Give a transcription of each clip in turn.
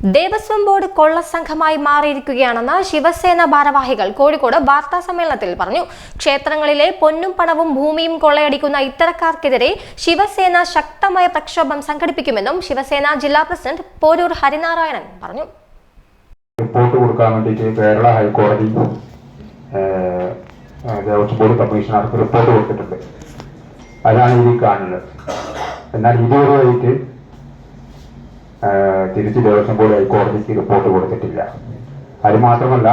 Devaswom board കൊള്ള സംഘമായി മാറിയിരിക്കുകയാണെന്ന് ശിവസേന ഭാരവാഹികൾ കോഴിക്കോട് വാർത്താ സമ്മേളനത്തിൽ പറഞ്ഞു. ക്ഷേത്രങ്ങളിലെ പൊന്നും പണവും ഭൂമിയും കൊള്ളയടിക്കുന്ന ഇത്തരക്കാർക്കെതിരെ ശിവസേന ശക്തമായ പ്രക്ഷോഭം സംഘടിപ്പിക്കുമെന്നും ശിവസേന ജില്ലാ പ്രസിഡന്റ് പോരൂർ ഹരിനാരായണൻ പറഞ്ഞു. റിപ്പോർട്ട് കൊടുക്കാൻ വേണ്ടിയിട്ട് കേരള ഹൈക്കോടതി ദേവസ്വം ബോർഡ് കമ്മീഷണർക്ക് റിപ്പോർട്ട് കൊടുത്തിട്ടുണ്ട്. അതാണ് ഇതിൽ കാണുന്നത്. എന്നാൽ ഇതുവരെയായിട്ട് തിരിച്ച് ദേവസ്വം ബോർഡ് ഹൈക്കോടതിക്ക് റിപ്പോർട്ട് കൊടുത്തിട്ടില്ല. അത് മാത്രമല്ല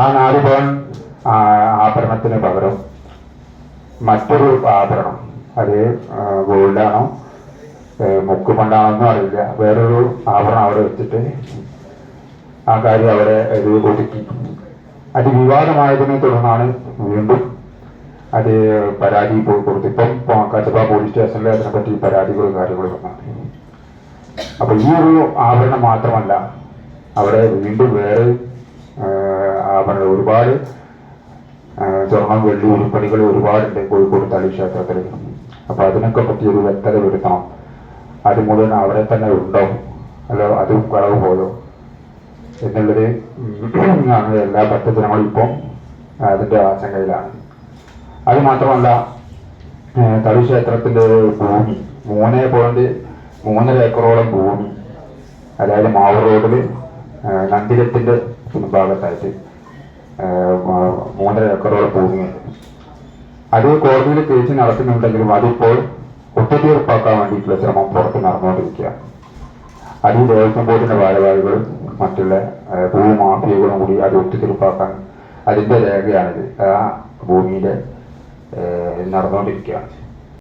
ആ നാല് പവൻ ആഭരണത്തിന് പകരം മറ്റൊരു ആഭരണം അത് ഗോൾഡാണോ മുക്കുമണ്ടാണെന്നോ അറിയില്ല. വേറൊരു ആഭരണം അവിടെ വെച്ചിട്ട് ആ കാര്യം ഇത് ഒതുക്കി അത് വിവാദമായതിനെ തുടർന്നാണ് വീണ്ടും അത് പരാതി കൊടുത്തിപ്പം കച്ചപ്പ പോലീസ് സ്റ്റേഷനിൽ അതിനെപ്പറ്റി പരാതികളും കാര്യങ്ങളും വന്നാണ് അപ്പൊ ഈ ഒരു ആഭരണം മാത്രമല്ല അവിടെ വീണ്ടും വേറെ ആഭരണം ഒരുപാട് സ്വർണം വെള്ളി ഉരുപ്പണികൾ ഒരുപാടുണ്ട് കോഴിക്കോട് തളി ക്ഷേത്രത്തിൽ അപ്പൊ അതിനൊക്കെ പറ്റി ഒരു വ്യക്തത വരുത്തണം. അത് മുഴുവൻ അവിടെ തന്നെ ഉണ്ടോ? അല്ലോ അതും കളവ് പോയോ എന്നുള്ളത് ആണ് എല്ലാ ഭക്തജനങ്ങളും ഇപ്പം അതിന്റെ ആശങ്കയിലാണ്. അത് മാത്രമല്ല തളി ക്ഷേത്രത്തിന്റെ ഭൂമി മൂന്ന് പോയിന്റ് മൂന്നര ഏക്കറോളം ഭൂമി അതായത് മാവൂർ റോഡിൽ നന്ദിരത്തിന്റെ മ- മൂന്നര ഏക്കറോളം ഭൂമിയുണ്ട് അത് കോടതിയിൽ കേസ് നടത്തുന്നുണ്ടെങ്കിലും അതിപ്പോൾ ഒത്തുതീർപ്പാക്കാൻ വേണ്ടിയിട്ടുള്ള ശ്രമം പുറത്ത് നടന്നുകൊണ്ടിരിക്കുകയാണ്. അത് ഈ ദേവസ്വം ബോർഡിന്റെ ഭാരവാഹികളും മറ്റുള്ള ഭൂമാഫിയകളും കൂടി അത് ഒത്തുതീർപ്പാക്കാൻ അതിന്റെ രേഖയാണിത്. ആ ഭൂമിയിലെ ഏഹ്, നടന്നുകൊണ്ടിരിക്കുകയാണ്.